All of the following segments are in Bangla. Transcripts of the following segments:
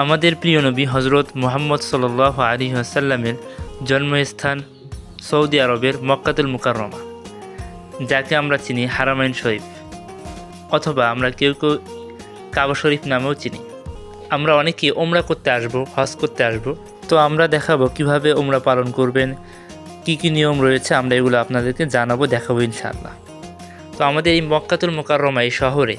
আমাদের প্রিয় নবী হজরত মোহাম্মদ সাল্লাহ আলী আসাল্লামের জন্মস্থান সৌদি আরবের মক্কাতুল মুকাররমা, যাকে আমরা চিনি হারামাইন শরীফ, অথবা আমরা কেউ কেউ কাবা শরীফ নামেও চিনি। আমরা অনেকে ওমরা করতে আসব, হজ করতে আসব, তো আমরা দেখাবো কীভাবে ওমরা পালন করবেন, কি কি নিয়ম রয়েছে, আমরা এগুলো আপনাদেরকে জানাব, দেখাবো ইনশাআল্লাহ। তো আমাদের এই মক্কাতুল মোকাররমা এই শহরে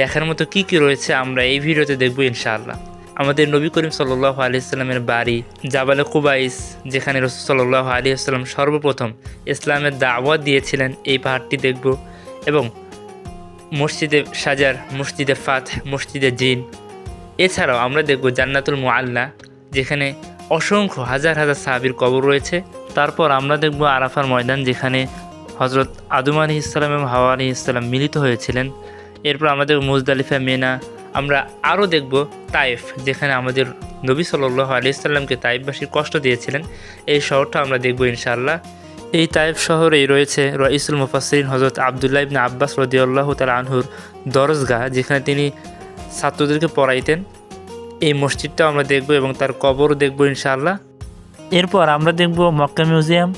দেখার মতো কি কি রয়েছে, আমরা এই ভিডিওতে দেখব ইনশাআল্লাহ। আমাদের নবী করিম সাল্লাহ আলি ইসলামের বাড়ি জাবালে কুবাইস যেখানে রসুল সাল্লাহ আলী আসসালাম সর্বপ্রথম ইসলামের দাওয়াত দিয়েছিলেন, এই পাহাড়টি দেখব এবং মসজিদে সাজার, মসজিদে ফাত মসজিদে জিন। এছাড়াও আমরা দেখব জান্নাতুল মুআল্লা, যেখানে অসংখ্য হাজার হাজার সাহাবির কবর রয়েছে। তারপর আমরা দেখব আরাফার ময়দান, যেখানে হজরত আদম আলী ইসলাম এবং হাওয়া আলী ইসলাম মিলিত হয়েছিলেন। এরপর আমাদের মুজদালিফা, মেনা আমরা আরও দেখব তাইফ, যেখানে আমাদের নবী সাল্লাহ আলি ইসলামকে তাইফবাসীর কষ্ট দিয়েছিলেন। এই শহরটা আমরা দেখব ইনশাআল্লাহ। এই তাইফ শহরেই রয়েছে রইসুল মুফাসরিন হজরত আবদুল্লাহ ইবনে আব্বাস রদিউল্লাহ তাল আনহুর দরজগাহ, যেখানে তিনি ছাত্রদেরকে পড়াইতেন। এই মসজিদটাও আমরা দেখব এবং তার কবরও দেখব ইনশাআল্লাহ। এরপর আমরা দেখব মক্কা মিউজিয়াম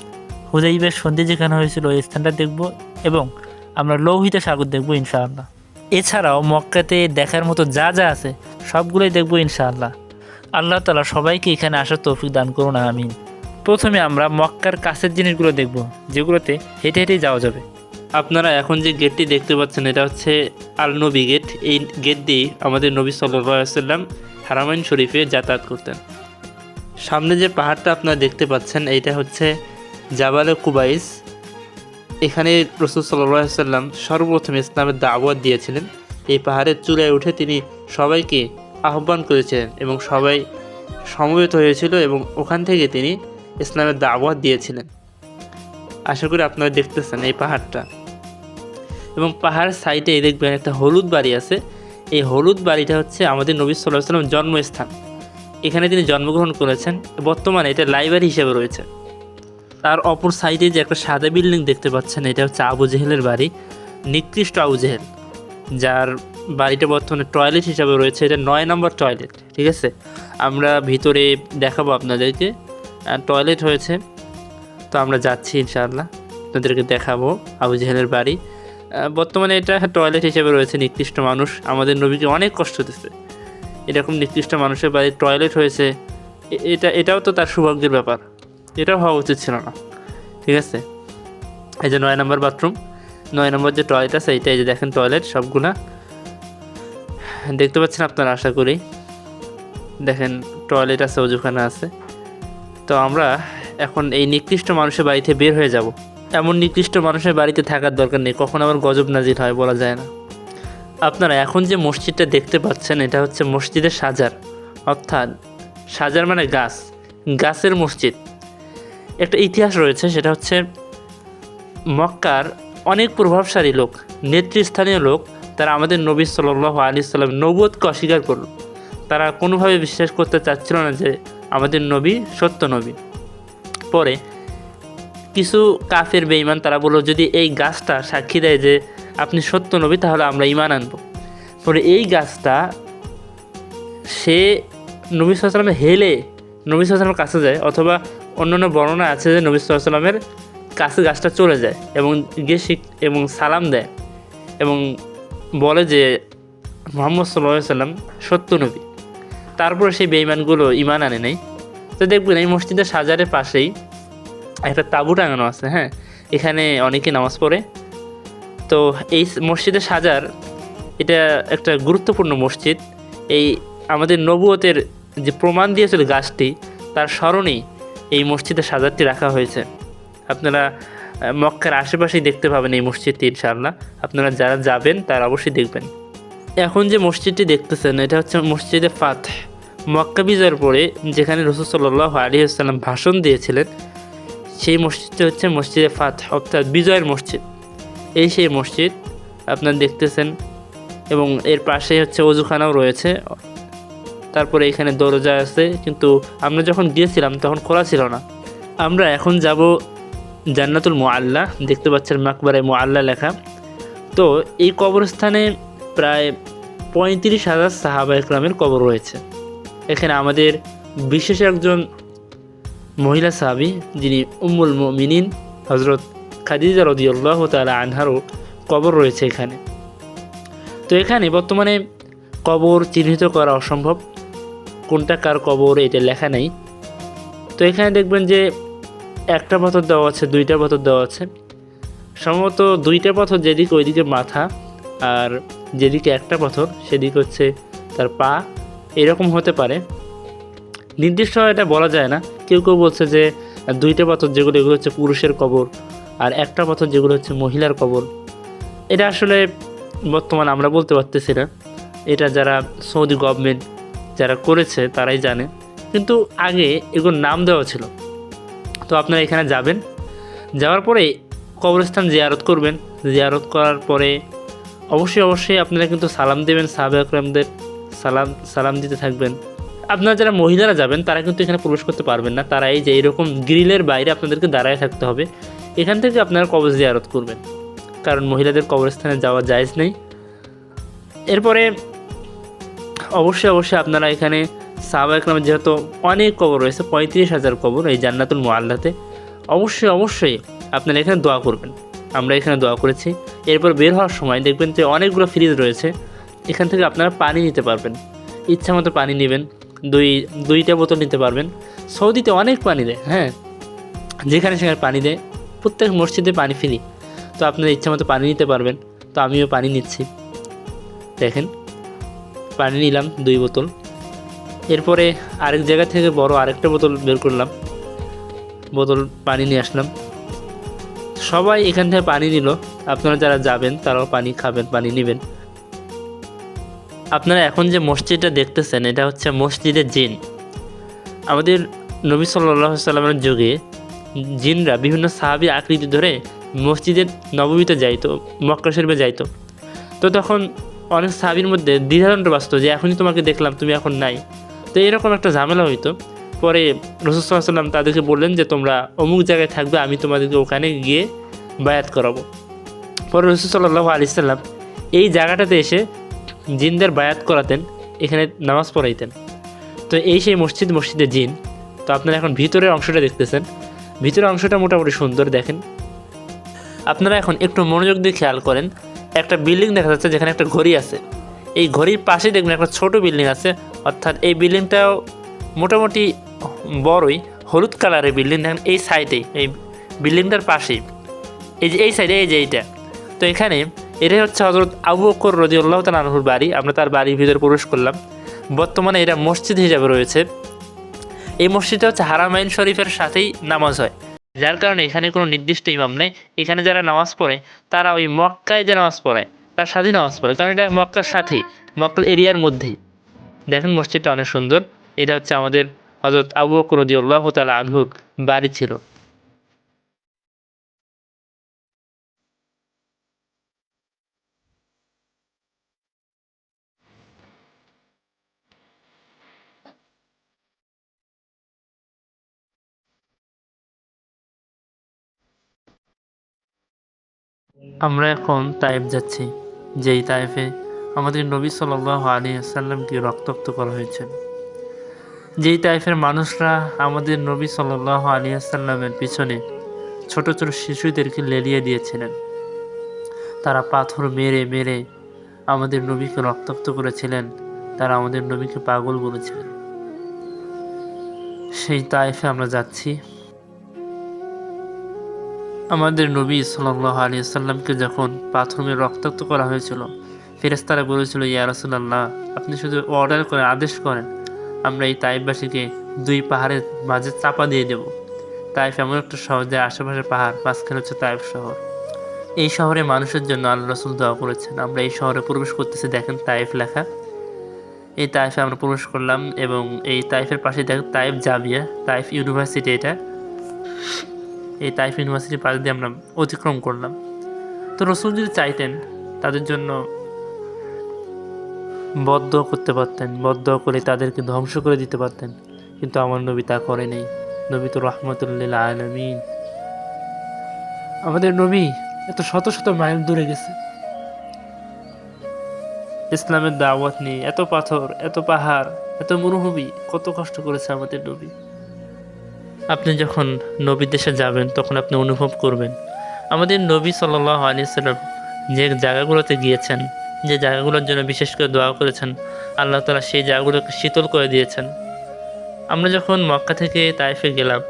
হুজাইবের সন্ধি যেখানে হয়েছিল ওই স্থানটা দেখব এবং আমরা লৌহিত সাগর দেখব ইনশাআল্লাহ। এছাড়াও মক্কাতে দেখার মতো যা যা আছে, সবগুলোই দেখব ইনশাআল্লাহ। আল্লাহ তালা সবাইকে এখানে আসার তৌফিক দান করুন, আমিন। প্রথমে আমরা মক্কার কাছের জিনিসগুলো দেখব, যেগুলোতে হেঁটে হেঁটে যাওয়া যাবে। আপনারা এখন যে গেটটি দেখতে পাচ্ছেন, এটা হচ্ছে আল নবী গেট। এই গেট দিয়ে আমাদের নবী সাল্লাম হারামাইন শরীফে যাতায়াত করতেন। সামনে যে পাহাড়টা আপনারা দেখতে পাচ্ছেন, এইটা হচ্ছে জাবালে কুবাইস এখানে রসুল সাল্লাম সর্বপ্রথম ইসলামের দাওয়াত দিয়েছিলেন। এই পাহাড়ের চূড়ায় উঠে তিনি সবাইকে আহ্বান করেছিলেন এবং সবাই সমবেত হয়েছিল এবং ওখান থেকে তিনি ইসলামের দাওয়াত দিয়েছিলেন। আশা করি আপনারা দেখতেছেন এই পাহাড়টা। এবং পাহাড় সাইডে দেখবেন একটা হলুদ বাড়ি আছে। এই হলুদ বাড়িটা হচ্ছে আমাদের নবী সাল্লাহ সাল্লাম জন্মস্থান। এখানে তিনি জন্মগ্রহণ করেছেন। বর্তমানে এটা লাইব্রেরি হিসেবে রয়েছে। তার অপর সাইডে যে একটা সাদা বিল্ডিং দেখতে পাচ্ছেন, এটা হচ্ছে আবু জেহেলের বাড়ি। নিকৃষ্ট আবু জেহেল, যার বাড়িটা বর্তমানে টয়লেট হিসাবে রয়েছে। এটা নয় নম্বর টয়লেট, ঠিক আছে? আমরা ভিতরে দেখাবো আপনাদেরকে। টয়লেট হয়েছে। তো আমরা যাচ্ছি ইনশাআল্লাহ। আপনাদেরকে দেখাবো আবু জেহেলের বাড়ি। বর্তমানে এটা টয়লেট হিসেবে রয়েছে নিকৃষ্ট মানুষ। আমাদের নবীকে অনেক কষ্ট দিচ্ছে। এরকম নিকৃষ্ট মানুষের বাড়ি টয়লেট হয়েছে। এটা, এটাও তো তার সৌভাগ্যের ব্যাপার। এটাও হওয়া উচিত ছিল না। ঠিক আছে? এই যে নয় নম্বর বাথরুম নয় নম্বর যে টয়লেট আছে, এইটা এই যে দেখেন টয়লেট সবগুলা। দেখতে পাচ্ছেন আপনারা, আশা করি। দেখেন টয়লেট আছে, অজুখানা আছে। তো আমরা এখন এই নিকৃষ্ট মানুষের বাড়িতে বের হয়ে যাব। এমন নিকৃষ্ট মানুষের বাড়িতে থাকার দরকার নেই, কখন আবার গজব নাজির হয় বলা যায় না। আপনারা এখন যে মসজিদটা দেখতে পাচ্ছেন, এটা হচ্ছে মসজিদের সাজার। অর্থাৎ সাজার মানে গাছ। গাছের মসজিদ। একটা ইতিহাস রয়েছে, সেটা হচ্ছে মক্কার অনেক প্রভাবশালী লোক, নেতৃস্থানীয় লোক, তারা আমাদের নবী সাল আলি সাল্লাম নবুয়তকে অস্বীকার করল। তারা কোনোভাবে বিশ্বাস করতে চাচ্ছিল না যে আমাদের নবী সত্য নবী। পরে কিছু কাফের বেঈমান তারা বলল, যদি এই গাছটা সাক্ষী দেয় যে আপনি সত্য নবী, তাহলে আমরা ইমান আনব। পরে এই গাছটা সে নবী সাল্লামের হেলে নবী সাল্লামের কাছে যায়, অথবা অন্যান্য বর্ণনা আছে যে নবী সাল্লামের কাছে গাছটা চলে যায় এবং গিয়ে শিখ এবং সালাম দেয় এবং বলে যে মোহাম্মদ সাল্লা সাল্লাম সত্য নবী। তারপরে সেই বেইমানগুলো ইমান আনে নেই। তো দেখবেন এই মসজিদের সাজারের পাশেই একটা তাঁবু টাঙানো আছে হ্যাঁ? এখানে অনেকে নামাজ পড়ে। তো এই মসজিদের সাজার এটা একটা গুরুত্বপূর্ণ মসজিদ। এই আমাদের নবুয়তের যে প্রমাণ দিয়েছিল গাছটি, তার স্মরণেই এই মসজিদের সাজারটি রাখা হয়েছে। আপনারা মক্কার আশেপাশেই দেখতে পাবেন এই মসজিদটি, ইনশাআল্লাহ। আপনারা যারা যাবেন, তারা অবশ্যই দেখবেন। এখন যে মসজিদটি দেখতেছেন, এটা হচ্ছে মসজিদে ফাত মক্কা বিজয়ের পরে যেখানে রসুল আলী আসসালাম ভাষণ দিয়েছিলেন, সেই মসজিদটি হচ্ছে মসজিদে ফাত অর্থাৎ বিজয়ের মসজিদ। এই সেই মসজিদ আপনারা দেখতেছেন এবং এর পাশে হচ্ছে অজুখানাও রয়েছে। তারপরে এখানে দরজা আছে, কিন্তু আমরা যখন গিয়েছিলাম তখন খোলা ছিল না। আমরা এখন যাব জান্নাতুল মোয়াল্লা দেখতে পাচ্ছেন মাকবারে মোয়াল্লা লেখা। তো এই কবরস্থানে প্রায় পঁয়ত্রিশ হাজার সাহাবা একরামের কবর রয়েছে। এখানে আমাদের বিশেষ একজন মহিলা সাহাবি, যিনি উম্মুল মিনিন হজরত খাদিজা রদিউল্লাহ তালা আনহারও কবর রয়েছে এখানে। তো এখানে বর্তমানে কবর চিহ্নিত করা অসম্ভব। কোনটা কার কবর, এটা লেখা নেই। তো এখানে দেখবেন যে একটা পাথর দেওয়া আছে, দুইটা পাথর দেওয়া আছে। সম্ভবত দুইটা পাথর যেদিকে ওইদিকে মাথা, আর যেদিকে একটা পাথর, সেদিক হচ্ছে তার পা। এরকম হতে পারে। নির্দিষ্ট এটা বলা যায় না। কেউ কেউ বলছে যে দুইটা পাথর যেগুলো, এগুলো হচ্ছে পুরুষের কবর, আর একটা পাথর যেগুলো হচ্ছে মহিলার কবর। এটা আসলে বর্তমানে আমরা বলতে পারতেছি না। এটা যারা সৌদি গভর্নমেন্ট যারা করেছে তারাই জানে। কিন্তু আগে এগুলোর নাম দেওয়া ছিল। তো আপনারা এখানে যাবেন। যাওয়ার পরে কবরস্থান জিয়ারত করবেন। জিয়ারত করার পরে অবশ্যই অবশ্যই আপনারা কিন্তু সালাম দেবেন, সাহাবে আকরামদের সালাম সালাম দিতে থাকবেন। আপনারা যারা মহিলারা যাবেন, তারা কিন্তু এখানে প্রবেশ করতে পারবেন না। তারা এই যে এরকম গ্রিলের বাইরে আপনাদেরকে দাঁড়ায় থাকতে হবে। এখান থেকে আপনারা কবর জিয়ারত করবেন। কারণ মহিলাদের কবরস্থানে যাওয়া জায়েজ নেই। এরপরে অবশ্যই অবশ্যই আপনারা এখানে সাহাবা একরামের যেহেতু অনেক কবর রয়েছে, পঁয়ত্রিশ হাজার কবর এই জান্নাতুল মোয়াল্লাতে অবশ্যই অবশ্যই আপনারা এখানে দোয়া করবেন। আমরা এখানে দোয়া করেছি। এরপর বের হওয়ার সময় দেখবেন যে অনেকগুলো ফ্রিজ রয়েছে, এখান থেকে আপনারা পানি নিতে পারবেন। ইচ্ছা মতো পানি নেবেন, দুই, দুইটা বোতল নিতে পারবেন। সৌদিতে অনেক পানি দেয় হ্যাঁ? যেখানে সেখানে পানি দেয়, প্রত্যেক মসজিদে পানি ফ্রি তো আপনারা ইচ্ছা মতো পানি নিতে পারবেন, তো আমিও পানি নিচ্ছি। দেখেন পানি নিলাম, দুই বোতল। এরপরে আরেক জায়গা থেকে বড় আরেকটা বোতল বের করলাম। বোতল পানি নিয়ে আসলাম। সবাই এখান থেকে পানি নিল। আপনারা যারা যাবেন, তারাও পানি খাবেন, পানি নেবেন। আপনারা এখন যে মসজিদটা দেখতেছেন, এটা হচ্ছে মসজিদের জিন। আমাদের নবী সাল্লাহ সাল্লামের যুগে জিনরা বিভিন্ন সাহাবি আকৃতি ধরে মসজিদের নবমীতে যাইতো, মক্কা শরীফে যাইতো। তো তখন অনেক সাহাবির মধ্যে দ্বিধাদণ্ড বাঁচত যে এখনই তোমাকে দেখলাম, তুমি এখন নাই। তো এরকম একটা ঝামেলা হইতো। পরে রসুসাল্লাম তাদেরকে বললেন যে, তোমরা অমুক জায়গায় থাকবে, আমি তোমাদেরকে ওখানে গিয়ে বায়াত করাবো। পরে রসুসাল্লাহ আলি সাল্লাম এই জায়গাটাতে এসে জিনদের বায়াত করাতেন, এখানে নামাজ পড়াইতেন। তো এই সেই মসজিদ, মসজিদে জিন। তো আপনারা এখন ভিতরের অংশটা দেখতেছেন। ভিতরের অংশটা মোটামুটি সুন্দর, দেখেন। আপনারা এখন একটু মনোযোগ দিয়ে খেয়াল করেন একটা বিল্ডিং দেখা যাচ্ছে যেখানে একটা ঘড়ি আছে। এই ঘড়ির পাশে দেখবেন একটা ছোট বিল্ডিং আছে। অর্থাৎ এই বিল্ডিংটাও মোটামুটি বড়ই, হলুদ কালারের বিল্ডিং। দেখেন এই সাইডেই, এই বিল্ডিংটার পাশেই। এই যে, এই সাইডে, এই যে এইটা। তো এখানে এটাই হচ্ছে হজরত আবু বকর রদিউল্লাহ তালাহুর বাড়ি। আমরা তার বাড়ির ভিতরে প্রবেশ করলাম। বর্তমানে এটা মসজিদ হিসাবে রয়েছে। এই মসজিদটা হচ্ছে হারামাইন শরীফের সাথেই নামাজ হয়। যার কারণে এখানে কোনো নির্দিষ্ট ইমাম নেই। এখানে যারা নামাজ পড়ে, তারা ওই মক্কায় যে নামাজ পড়ে, তার সাথেই নামাজ পড়ে। কারণ এটা মক্কার সাথেই মক্কা এরিয়ার মধ্যেই। দেখেন মসজিদটা অনেক সুন্দর। এটা হচ্ছে আমাদের হজরত আবু বকর রদিউল্লাহ তালা আনহুর বাড়ি ছিল। আমরা এখন তাইফ যাচ্ছি, যেই তাইফে আমাদের নবী সাল্লাহ আলী আসাল্লামকে রক্তাক্ত করা হয়েছে। যেই তাইফের মানুষরা আমাদের নবী সাল্লাহ আলী আসাল্লামের পিছনে ছোট ছোট শিশুদেরকে লেলিয়ে দিয়েছিলেন। তারা পাথর মেরে মেরে আমাদের নবীকে রক্তাক্ত করেছিলেন, তারা আমাদের নবীকে পাগল বলেছিলেন। সেই তাইফে আমরা যাচ্ছি। আমাদের নবী সাল্লাহ আলী সাল্লামকে যখন প্রাথমে রক্তাক্ত করা হয়েছিল ফেরেস্তারা বলেছিল, ইয়া রাসুলাল্লাহ, আপনি শুধু অর্ডার করেন আদেশ করেন, আমরা এই তাইফবাসীকে দুই পাহাড়ের মাঝে চাপা দিয়ে দেব। তাইফ এমন একটা শহর যে আশেপাশে পাহাড় মাঝখানে হচ্ছে তাইফ শহর। এই শহরে মানুষের জন্য আল্লাহ রসুল দোয়া করেছেন, আমরা এই শহরে প্রবেশ করতেছি, দেখেন তাইফ লেখা। এই তাইফে আমরা প্রবেশ করলাম এবং এই তাইফের পাশে দেখেন তাইফ জাবিয়া তাইফ ইউনিভার্সিটি এটা। এই তাইফ ইউনিভার্সিটির পাশ দিয়ে আমরা অতিক্রম করলাম। তো রসুল যদি চাইতেন, তাদের জন্য বদ্ধ করতে পারতেন বদ্ধ করে তাদেরকে ধ্বংস করে দিতে পারতেন। কিন্তু আমার নবী তা করে নেই। নবী তো রহমতুল্লিল আলমিন। আমাদের নবী এত শত শত মাইল দূরে গেছে। ইসলামের দাওয়াত নিয়ে এত পাথর, এত পাহাড়, এত মরুভূমি, কত কষ্ট করেছে আমাদের নবী। আপনি যখন নবীর দেশে যাবেন, তখন আপনি অনুভব করবেন। আমাদের নবী সাল্লাহ আলিয়াল্লাম যে জায়গাগুলোতে গিয়েছেন, যে জায়গাগুলোর জন্য বিশেষ করে দোয়া করেছেন, আল্লাহ তালা সেই জায়গাগুলোকে শীতল করে দিয়েছেন। আমরা যখন মক্কা থেকে তাইফে গেলাম,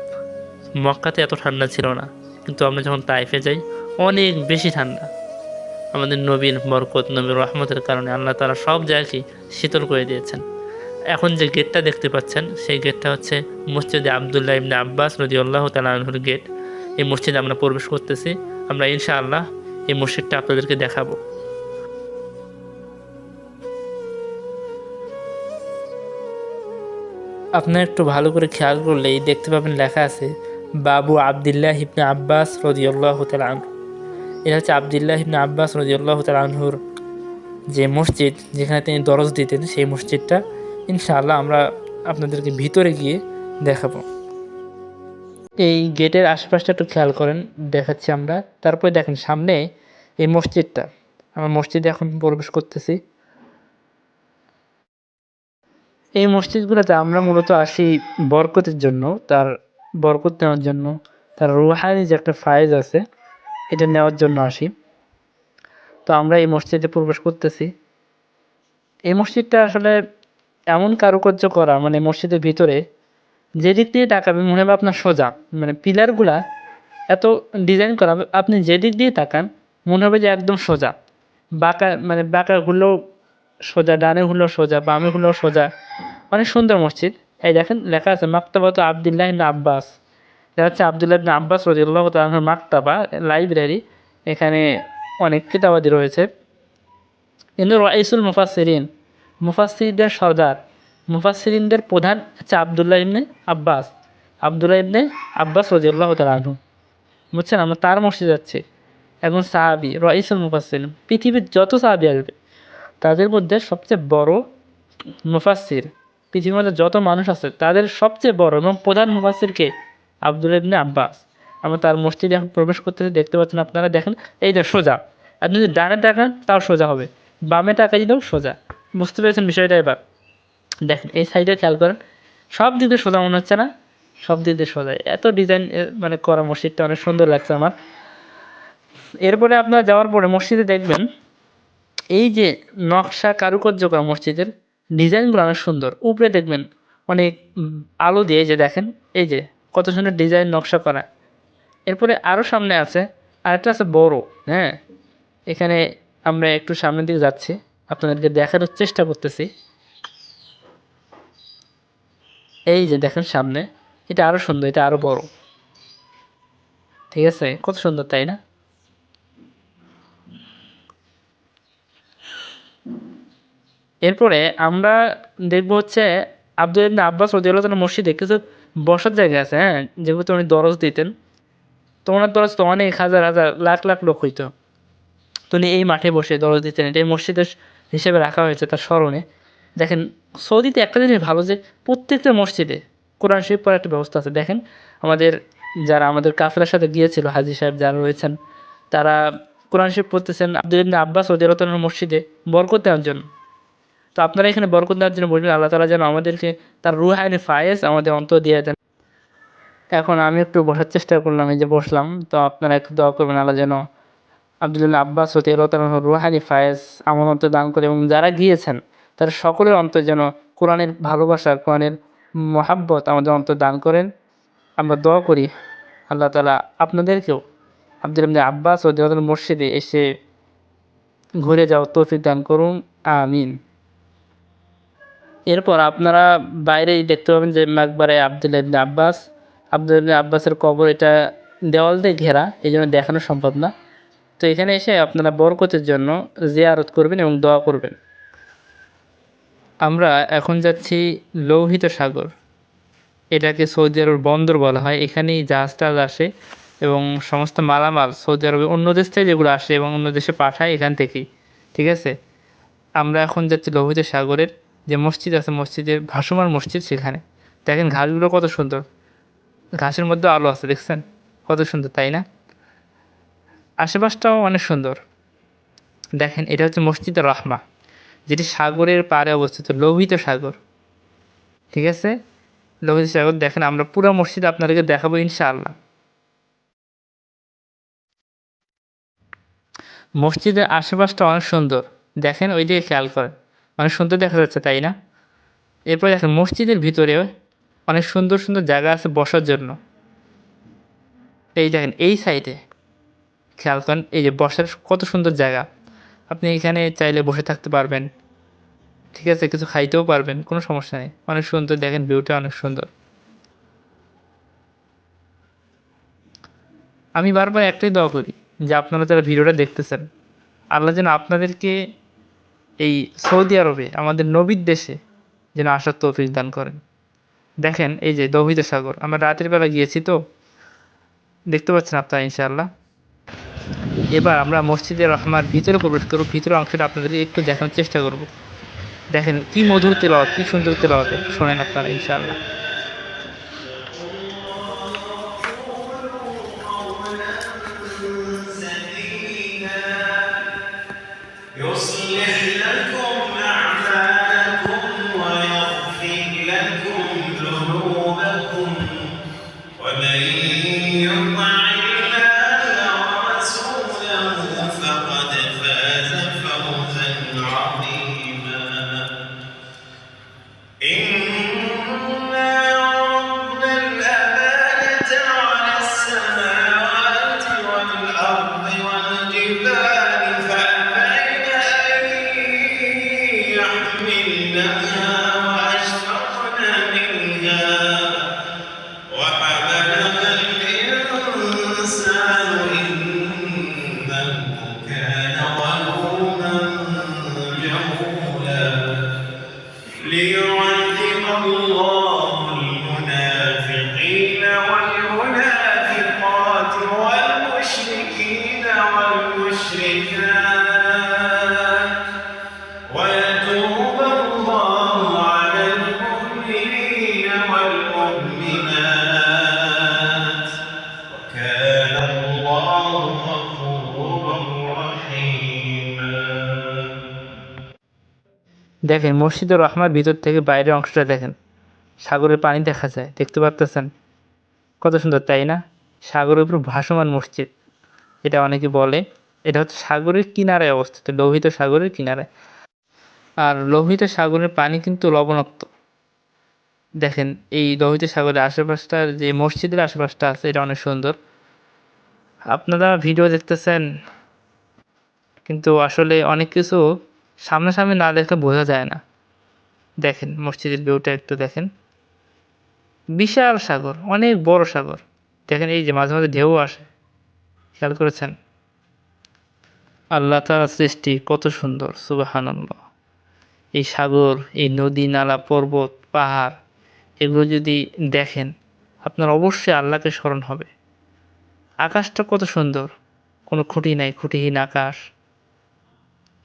মক্কাতে এত ঠান্ডা ছিল না, কিন্তু আমরা যখন তাইফে যাই, অনেক বেশি ঠান্ডা। আমাদের নবীর বরকত, নবীর রহমতের কারণে আল্লাহ তালা সব জায়গাকে শীতল করে দিয়েছেন। এখন যে গেটটা দেখতে পাচ্ছেন, সেই গেটটা হচ্ছে মসজিদে আবদুল্লাহ ইবনে আব্বাস রদি আল্লাহ তালাহুর গেট। এই মসজিদে আমরা প্রবেশ করতেছি। আমরা ইনশাআল্লাহ এই মসজিদটা আপনাদেরকে দেখাবো। আপনার একটু ভালো করে খেয়াল করলেই দেখতে পাবেন লেখা আছে, বাবু আবদুল্লাহ ইবনে আব্বাস রদিউল্লাহ তালাহ এটা হচ্ছে আবদুল্লাহ ইবনে আব্বাস রদিউল্লাহ তালাহুর যে মসজিদ, যেখানে তিনি দরজ দিতেন, সেই মসজিদটা ইনশাআল্লাহ আমরা আপনাদেরকে ভিতরে গিয়ে দেখাবো। এই গেটের আশপাশটা একটু খেয়াল করেন, দেখাচ্ছি আমরা। তারপরে দেখেন সামনে এই মসজিদটা। আমরা মসজিদে এখন প্রবেশ করতেছি। এই মসজিদগুলোতে আমরা মূলত আসি বরকতের জন্য, তার বরকত নেওয়ার জন্য। তার রুহানি যে একটা ফায়েজ আছে, এটা নেওয়ার জন্য আসি। তো আমরা এই মসজিদে প্রবেশ করতেছি। এই মসজিদটা আসলে এমন কারুকার্য করা মানে মসজিদের ভিতরে যেদিক দিয়ে তাকাবেন, মনে হবে আপনার সোজা। মানে পিলারগুলা এত ডিজাইন করা, আপনি যেদিক দিয়ে তাকান, মনে হবে যে একদম সোজা। বাঁকা মানে বাঁকা হলেও সোজা, ডানে হলেও সোজা, বামে হলেও সোজা। অনেক সুন্দর মসজিদ। এই দেখেন, লেখা আছে, মাক্তাবাত আবদুল্লাহ আব্বাস। এটা হচ্ছে আবদুল্লাহ ইবনে আব্বাস রদিউল্লাহ তালাহর মাক্তাবা, লাইব্রেরি। এখানে অনেক কিতাবাদি রয়েছে। কিন্তু রাইসুল মুফাসিরিন মুফাসিরদের সর্দার মুফাসিরিনদের প্রধান হচ্ছে আবদুল্লাহ ইবনে আব্বাস, আবদুল্লাহ ইবনে আব্বাস রদিউল্লাহ তালাহু বুঝছেন? আমরা তার মসজিদ যাচ্ছি। এবং সাহাবি, রাইসুল মুফাসির পৃথিবীর যত সাহাবি আসবে, তাদের মধ্যে সবচেয়ে বড় মুফাসির পৃথিবীর মধ্যে যত মানুষ আছে, তাদের সবচেয়ে বড় এবং প্রধান মুফাসিরকে আব্দুল ইবনে আব্বাস। আমরা তার মসজিদে এখন প্রবেশ করতেছি দেখতে পাচ্ছেন আপনারা, দেখেন, এই যে সোজা। আপনি যদি ডানে তাকান, তাও সোজা হবে। বামে টাকা দিলেও সোজা। বুঝতে পেরেছেন বিষয়টা এবার। দেখেন, এই সাইডে খেয়াল করেন, সব দিক দিয়ে সোজা মনে হচ্ছে না? সব দিক দিয়ে সোজা। এত ডিজাইন মানে করা মসজিদটা অনেক সুন্দর লাগছে আমার। এরপরে আপনারা যাওয়ার পরে মসজিদে দেখবেন, এই যে নকশা কারুকার্য করা মসজিদের ডিজাইনগুলো অনেক সুন্দর। উপরে দেখবেন অনেক আলো দিয়ে যে দেখেন, এই যে কত সুন্দর ডিজাইন নকশা করা। এরপরে আরও সামনে আছে, আরেকটা আছে বড় হ্যাঁ? এখানে আমরা একটু সামনের দিকে যাচ্ছি। আপনাদেরকে দেখানোর চেষ্টা করতেছি। এই যে দেখেন সামনে, এটা আরও সুন্দর, এটা আরও বড়। ঠিক আছে? কত সুন্দর, তাই না? এরপরে আমরা দেখব হচ্ছে আব্দুল ইবনে আব্বাস রদিয়াল্লাহ মসজিদে কিছু বসার জায়গা আছে হ্যাঁ? যেগুলোতে উনি দরজ দিতেন। তো ওনার দরজ তো অনেক, হাজার হাজার, লাখ লাখ লোক হইতো। তো উনি এই মাঠে বসে দরজ দিতেন। এটা মসজিদের হিসেবে রাখা হয়েছে তার স্মরণে। দেখেন, সৌদিতে একটা জিনিস ভালো যে প্রত্যেকটা মসজিদে কোরআন শরীফ পড়ার একটা ব্যবস্থা আছে। দেখেন, আমাদের যারা আমাদের কাফেলার সাথে গিয়েছিল, হাজি সাহেব যারা রয়েছেন, তারা কোরআন শরীফ পড়তেছেন আব্দুল আব্বাস রদিয়াল্লাহ তাআলার মসজিদে বরকত দেওয়ার জন্য। তো আপনারা এখানে বরকত দেওয়ার জন্য বলবেন আল্লাহ তালা যেন আমাদেরকে তার রুহাইনি ফায়েজ আমাদের অন্তর দিয়ে দেন। এখন আমি একটু বসার চেষ্টা করলাম, এই যে বসলাম। তো আপনারা একটু দোয়া করবেন, আল্লাহ যেন আবদুল্লাহ আব্বাস হতে রুহানি ফায়েজ আমার অন্তর দান করে এবং যারা গিয়েছেন, তারা সকলের অন্তর যেন কোরআনের ভালোবাসা, কোরআনের মহাব্বত আমাদের অন্তর দান করেন। আমরা দোয়া করি, আল্লাহ তালা আপনাদেরকেও আব্দুল আব্বাস ও দেওয়াল মসজিদে এসে ঘুরে যাও তৌফিক দান করুন, আমিন। এরপর আপনারা বাইরেই দেখতে পাবেন যে মাকবারে আব্দুল ইবনে আব্বাস, আব্দুল আব্বাসের কবর এটা দেওয়াল দিয়ে ঘেরা, এই জন্য দেখানো সম্ভব না। তো এখানে এসে আপনারা বরকতের জন্য জিয়ারত করবেন এবং দোয়া করবেন। আমরা এখন যাচ্ছি লৌহিত সাগর। এটাকে সৌদি আরবের বন্দর বলা হয়। এখানেই জাহাজ টাহাজ আসে এবং সমস্ত মালামাল সৌদি আরবে অন্য দেশ থেকে যেগুলো আসে এবং অন্য দেশে পাঠায় এখান থেকেই। ঠিক আছে? আমরা এখন যাচ্ছি লোহিত সাগরের যে মসজিদ আছে, মসজিদের ভাসমান মসজিদ সেখানে। দেখেন ঘাসগুলো কত সুন্দর। ঘাসের মধ্যে আলো আছে, দেখছেন? কত সুন্দর, তাই না? আশেপাশটাও অনেক সুন্দর। দেখেন, এটা হচ্ছে মসজিদের রহমা, যেটি সাগরের পাড়ে অবস্থিত, লোহিত সাগর। ঠিক আছে? লোহিত সাগর, দেখেন, আমরা পুরো মসজিদ আপনাদেরকে দেখাবো ইনশাআল্লাহ। মসজিদের আশেপাশটা অনেক সুন্দর। দেখেন, ওই দিকে খেয়াল করেন, অনেক সুন্দর দেখা যাচ্ছে, তাই না? এরপর দেখেন, মসজিদের ভিতরেও অনেক সুন্দর সুন্দর জায়গা আছে বসার জন্য। এই দেখেন, এই সাইডে খেয়াল করেন, এই যে বসার কত সুন্দর জায়গা। আপনি এখানে চাইলে বসে থাকতে পারবেন। ঠিক আছে, কিছু খাইতেও পারবেন, কোনো সমস্যা নেই। অনেক সুন্দর, দেখেন ভিউটা অনেক সুন্দর। আমি বারবার একটাই দোয়া করি যে আপনারা যারা ভিডিওটা দেখতেছেন, আল্লাহ যেন আপনাদেরকে এই সৌদি আরবে, আমাদের নবীর দেশে যেন আসার তৌফিক দান করেন। দেখেন, এই যে দহিত সাগর, আমরা রাতের বেলা গিয়েছি তো, দেখতে পাচ্ছেন আপনারা ইনশাআল্লাহ। এবার আমরা মসজিদে রহমার ভিতরে প্রবেশ করব ভিতরে অংশটা আপনাদের একটু দেখানোর চেষ্টা করব দেখেন কি মধুর তেলাওয়াত, কি সুন্দর তেলাওয়াতে, শোনেন আপনারা, ইনশাআল্লাহ Yes. দেখেন, মসজিদুর রহমার ভিতর থেকে বাইরের অংশটা দেখেন। সাগরের পানি দেখা যায়, দেখতে পারতেছেন? কত সুন্দর, তাই না? সাগরের উপর ভাসমান মসজিদ। এটা অনেকে বলে, এটা হচ্ছে সাগরের কিনারায় অবস্থিত, লোহিত সাগরের কিনারায়। আর লোহিত সাগরের পানি কিন্তু লবণাক্ত। দেখেন, এই লোহিত সাগরের আশেপাশটার যে মসজিদের আশেপাশটা আছে, এটা অনেক সুন্দর। আপনারা ভিডিও দেখতেছেন, কিন্তু আসলে অনেক কিছু সামনাসামনি না দেখলে বোঝা যায় না। দেখেন, মসজিদের ভিউটা একটু দেখেন। বিশাল সাগর, অনেক বড় সাগর। দেখেন, এই যে মাঝে মাঝে ঢেউ আসে। খেয়াল করেছেন? আল্লাহ তাআলার সৃষ্টি কত সুন্দর, সুবাহানাল্লাহ। এই সাগর, এই নদী, নালা, পর্বত, পাহাড়, এগুলো যদি দেখেন, আপনার অবশ্যই আল্লাহকে স্মরণ হবে। আকাশটা কত সুন্দর। কোনো খুঁটি নাই খুঁটিহীন আকাশ।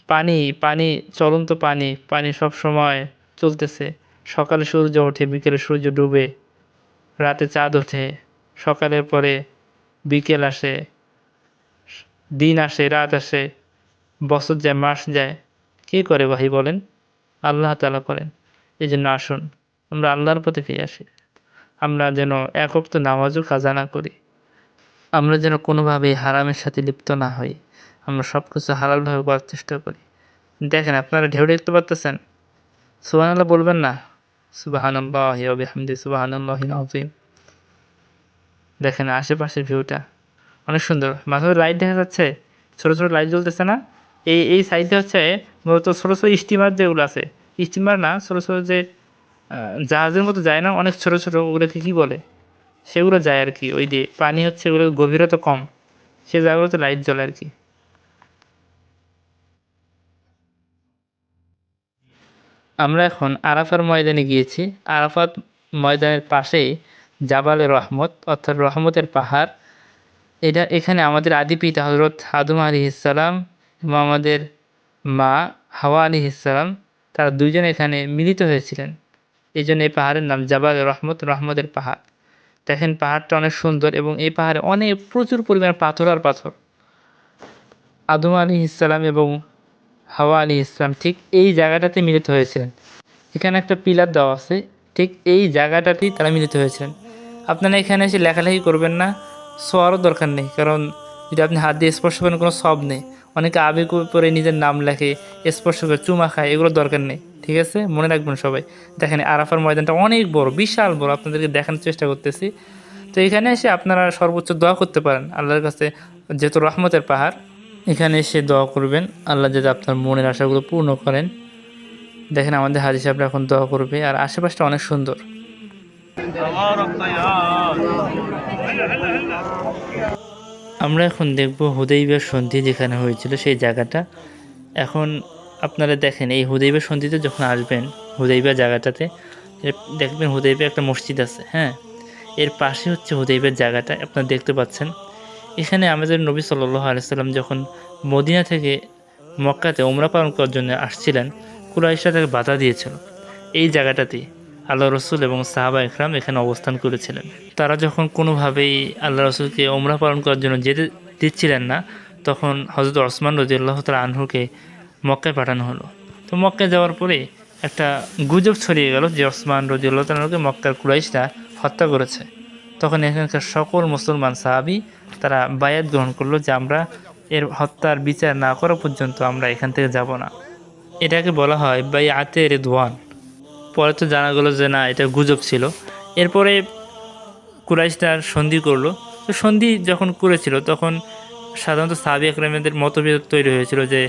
পানি পানি, চলন্ত পানি পানি সব সময় চলতেছে। সকালে সূর্য ওঠে, বিকেলে সূর্য ডুবে। রাতে চাঁদ ওঠে, সকালের পরে বিকেল আসে, দিন আসে, রাত আসে, বছর যায়, মাস যায়। কে করে ভাই বলেন? আল্লাহ তালা করেন। এই জন্য আসুন, আমরা আল্লাহর প্রতি ফিরে আসি। আমরা যেন একপ্ত নামাজও কাজা না করি। আমরা যেন কোনোভাবেই হারামের সাথে লিপ্ত না হই। আমরা সব কিছু হালালভাবে করার চেষ্টা করি। দেখেন, আপনারা ঢেউ দেখতে পারতেছেন? সুবাহ আল্লাহ বলবেন না? সুবাহান আল্লাহ বিহামদি সুবাহান আল্লাহ আজিম দেখেন, আশেপাশের ভিউটা অনেক সুন্দর। মাঝে লাইট দেখা যাচ্ছে, ছোটো ছোটো লাইট জ্বলতেছে না? এই এই সাইডে হচ্ছে মূলত ছোটো ছোটো স্টিমার যেগুলো আছে। স্টিমার না, ছোটো ছোটো যে জাহাজের মতো যায় না, অনেক ছোটো ছোটো, ওগুলোকে কী বলে? সেগুলো যায় আর কি, ওই দিয়ে পানি হচ্ছে ওগুলোর গভীরতা কম, সে জায়গাগুলোতে লাইট জ্বলে আর কি। আমরা এখন আরাফার ময়দানে গিয়েছি। আরাফাত ময়দানের পাশেই জাবালে রহমত, অর্থাৎ রহমতের পাহাড়। এটা এখানে আমাদের আদি পিতা হজরত আদম আলী ইসালাম এবং আমাদের মা হাওয়া আলী ইসালাম তারা দুজন এখানে মিলিত হয়েছিলেন। এই জন্য এই পাহাড়ের নাম জাবাল রহমত, রহমতের পাহাড়। দেখেন পাহাড়টা অনেক সুন্দর এবং এই পাহাড়ে অনেক প্রচুর পরিমাণে পাথর আর পাথর। আদম আলী ইসলাম এবং হাওয়া আলী ইসলাম ঠিক এই জায়গাটাতে মিলিত হয়েছিলেন। এখানে একটা পিলার দেওয়া আছে, ঠিক এই জায়গাটাতেই তারা মিলিত হয়েছিলেন। আপনারা এখানে এসে লেখালেখি করবেন না সোয়ারও দরকার নেই, কারণ যদি আপনি হাত দিয়ে স্পর্শ করেন কোনো সব নেই। অনেকে আবেগ করে নিজের নাম লেখে, স্পর্শ করে চুমা খায়, এগুলো দরকার নেই। ঠিক আছে? মনে রাখবেন সবাই। দেখেন, আরাফার ময়দানটা অনেক বড়, বিশাল বড়। আপনাদেরকে দেখানোর চেষ্টা করতেছি। তো এখানে এসে আপনারা সর্বোচ্চ দোয়া করতে পারেন। আল্লাহর কাছে যেহেতু রহমতের পাহাড়, এখানে এসে দোয়া করবেন। আল্লাহ যাতে আপনার মনের আশাগুলো পূর্ণ করেন। দেখেন, আমাদের হাজি সাহেবরা এখন দোয়া করবে। আর আশেপাশটা অনেক সুন্দর। আমরা এখন দেখব হুদৈবের সন্ধি যেখানে হয়েছিল সেই জায়গাটা। এখন আপনারা দেখেন, এই হুদৈবের সন্ধিতে যখন আসবেন হুদৈবা জায়গাটাতে দেখবেন হুদৈবে একটা মসজিদ আছে হ্যাঁ? এর পাশে হচ্ছে হুদৈবের জায়গাটা, আপনারা দেখতে পাচ্ছেন। এখানে আমাদের নবী সাল্লাহ আলাইসাল্লাম যখন মদিনা থেকে মক্কাতে ওমরা পালন করার জন্য আসছিলেন কুরাইশা তাকে বাধা দিয়েছিল। এই জায়গাটাতেই আল্লাহ রসুল এবং সাহাবা একরাম এখানে অবস্থান করেছিলেন। তারা যখন কোনোভাবেই আল্লাহ রসুলকে ওমরা পালন করার জন্য যেতে দিচ্ছিলেন না, তখন হজরত ওসমান রদিউল্লাহ তাল আনহুকে মক্কায় পাঠানো হলো। তো মক্কায় যাওয়ার পরে একটা গুজব ছড়িয়ে গেল যে ওসমান রদিউল্লাহ তালকে মক্কার কুরাইশরা হত্যা করেছে। তখন এখানকার সকল মুসলমান সাহাবি তারা বায়াত গ্রহণ করল যে আমরা এর হত্যার বিচার না করা পর্যন্ত আমরা এখান থেকে যাব না। এটাকে বলা হয় বাই আতে রেদওয়ান। পরে তো জানা গেলো যে না, এটা গুজব ছিল। এরপরে কুরাইশটার সন্ধি করল। তো সন্ধি যখন করেছিল তখন সাধারণত সাহাবি আকরামদের মতভেদ তৈরি হয়েছিল যে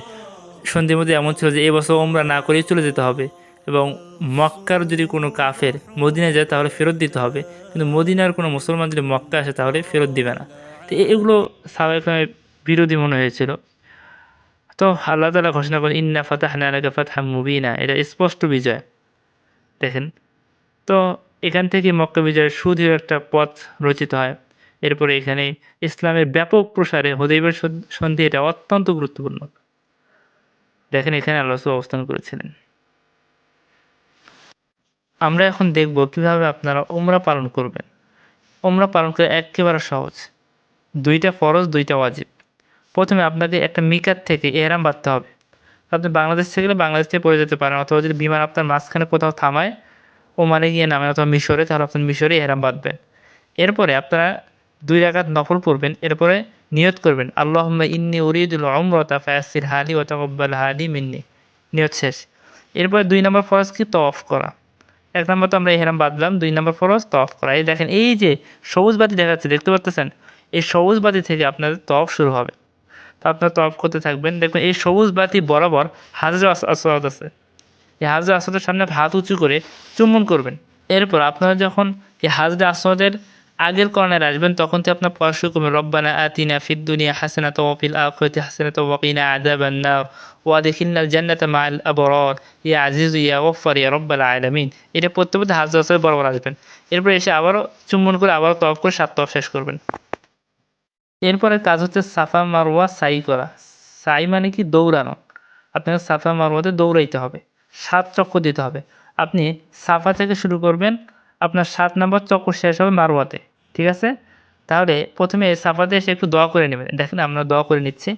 সন্ধির মধ্যে এমন ছিল যে এবছর ওমরা না করেই চলে যেতে হবে। এবং মক্কার যদি কোনো কাফের মদিনায় যায়, তাহলে ফেরত দিতে হবে। কিন্তু মদিনার কোনো মুসলমান যদি মক্কা আসে, তাহলে ফেরত দিবে না। তো এগুলো সাহাবি বিরোধী মনে হয়েছিল। তো আল্লাহ তালা ঘোষণা করেন, ইন্না ফাতাহনা আলাকা ফাতহা মুবিনা। এটা স্পষ্ট বিজয়। দেখেন, তো এখান থেকে মক্কা বিজয়ের সুদীর্ঘ একটা পথ রচিত হয়। এরপরে এখানে ইসলামের ব্যাপক প্রসারে হদৈবের সন- সন্ধি এটা অত্যন্ত গুরুত্বপূর্ণ। দেখেন এখানে আল্লাহ অবস্থান করেছিলেন। আমরা এখন দেখব কীভাবে আপনারা ওমরা পালন করবেন। ওমরা পালন করে একেবারে সহজ। দুইটা ফরজ, দুইটা ওয়াজিব। প্রথমে আপনাকে একটা মিকাত থেকে এহরাম বাঁধতে হবে। আপনি বাংলাদেশ থেকে গেলে বাংলাদেশ থেকে পড়ে যেতে পারেন অথবা যদি বিমান আপনার মাঝখানে কোথাও থামায়, ওমানে গিয়ে নামে অথবা মিশরে, তাহলে আপনার মিশরে এহরাম বাঁধবেন। এরপরে আপনারা দুই রাকাত নফল পড়বেন, এরপরে নিয়ত করবেন আল্লাহ ইন্নি উরিদুল অমরতা ফায়াসির হালি ও তকব্বাল হালি মিন্নি। নিয়ত শেষ। এরপরে দুই নম্বর ফরজ কি তফ করা। এক নম্বর তো আমরা এহরাম বাঁধলাম, দুই নম্বর ফরজ তফ করা। এই দেখেন, এই যে সবুজ বাতি দেখা যাচ্ছে দেখতে পাচ্ছেন এই সবুজ বাতি থেকে আপনাদের তফ শুরু হবে। তো আপনারা তফ করতে থাকবেন। দেখবেন এই সবুজ বাতি বরাবর হাজার আসওয়াদ আছে। এই হাজরা আসওয়াদের সামনে হাত উঁচু করে চুম্বন করবেন। এরপর আপনারা যখন এই হাজরা আসওয়াদের আগের কর্নার আসবেন, তখন তো আপনার পড়া শুরু করবেন। রব্বানা আতিনা ফিদ দুনিয়া হাসানাত ওয়া ফিল আখিরাতি হাসানাত ওয়া কিনা আযাবান নার। ওয়া আদখিলনাল জান্নাতা মাআল ইয়া আজিজু, ইয়া গফফার, ইয়া রব্বাল আলামিন। এটা পড়তে পড়তে হাজরা আসওয়াদের বরাবর আসবেন। এরপর এসে আবারও চুম্বন করে আবারও তফ করে সাত তফ শেষ করবেন। এরপরে কাজ হচ্ছে সাফা মারোয়া সাই করা। সাই মানে কি? দৌড়ানো। আপনাকে সাফা মারওয়াতে দৌড়াইতে হবে। সাত চক্কর দিতে হবে। আপনি সাফা থেকে শুরু করবেন আপনার সাত নম্বর চক্কর শেষ হবে মারওয়াতে, ঠিক আছে? তাহলে প্রথমে সাফাতে এসে একটু দোয়া করে নেবেন। দেখেন আমরা দোয়া করে নিচ্ছি।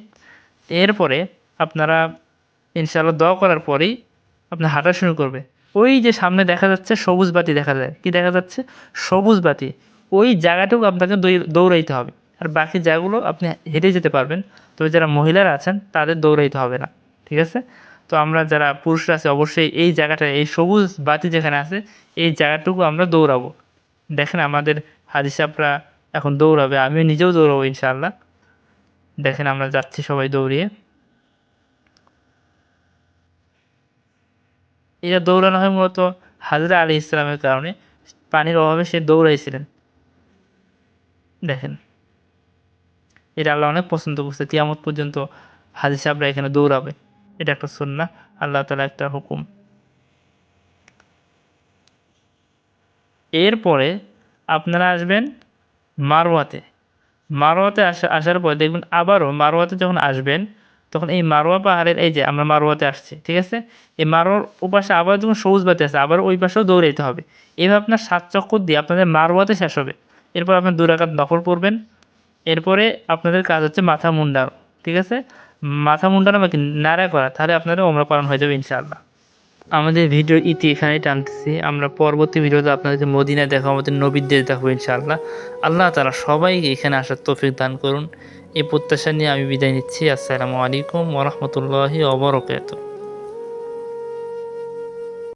এরপরে আপনারা, ইনশাআল্লাহ দোয়া করার পরেই আপনার হাঁটা শুরু করবে। ওই যে সামনে দেখা যাচ্ছে সবুজ বাতি দেখা যায়। কি দেখা যাচ্ছে? সবুজ বাতি। ওই জায়গাটুকু আপনাকে দৌড়- দৌড়াইতে হবে। আর বাকি জায়গাগুলো আপনি হেঁটে যেতে পারবেন। তবে যারা মহিলারা আছেন, তাদের দৌড়াইতে হবে না, ঠিক আছে? তো আমরা যারা পুরুষরা আছে, অবশ্যই এই জায়গাটা এই সবুজ বাতি যেখানে আছে, এই জায়গাটুকু আমরা দৌড়াবো। দেখেন আমাদের হাজি সাহেবরা এখন দৌড়াবে, আমিও নিজেও দৌড়াবো ইনশাআল্লাহ। দেখেন আমরা যাচ্ছি সবাই দৌড়িয়ে। এটা দৌড়ানো হয় মূলত হাজরা আলী ইসলামের কারণে, পানির অভাবে সে দৌড়াইছিলেন। দেখেন, এটা আল্লাহ অনেক পছন্দ করছে, কিয়ামত পর্যন্ত হাজি সাহেবরা এখানে দৌড়াবে। এটা একটা সুন্না, আল্লাহ তালা একটা হুকুম। এরপরে আপনারা আসবেন মারোয়াতে মারোয়াতে আসা আসার পরে দেখবেন আবারও মারোয়াতে যখন আসবেন, তখন এই মারোয়া পাহাড়ের এই যে আমরা মারোয়াতে আসছি, ঠিক আছে? এই মারোয়ার ওপাশে আবার যখন সবুজ বাতি আছে, আবার ওই পাশেও দৌড়াইতে হবে। এইভাবে আপনার সাত চক্কর দিয়ে আপনাদের মারোয়াতে শেষ হবে। এরপর আপনার দু রাকাত নফল পড়বেন। এরপরে আপনাদের কাজ হচ্ছে মাথা মুন্ডানো ঠিক আছে? মাথা মুন্ডানো বাকি নাড়া করা তাহলে আপনারও ওমরা পালন হয়ে যাবে ইনশাআল্লাহ। আমাদের ভিডিও ইতি এখানেই টানতেছি। আমরা পরবর্তী ভিডিওতে আপনাদের মদিনায় দেখো, আমাদের নবীর দেশ দেখব ইনশাআল্লাহ। আল্লাহ তারা সবাইকে এখানে আসার তৌফিক দান করুন। এই প্রত্যাশা নিয়ে আমি বিদায় নিচ্ছি। আসসালামু আলাইকুম ওরহমতুল্লাহি অবরকাত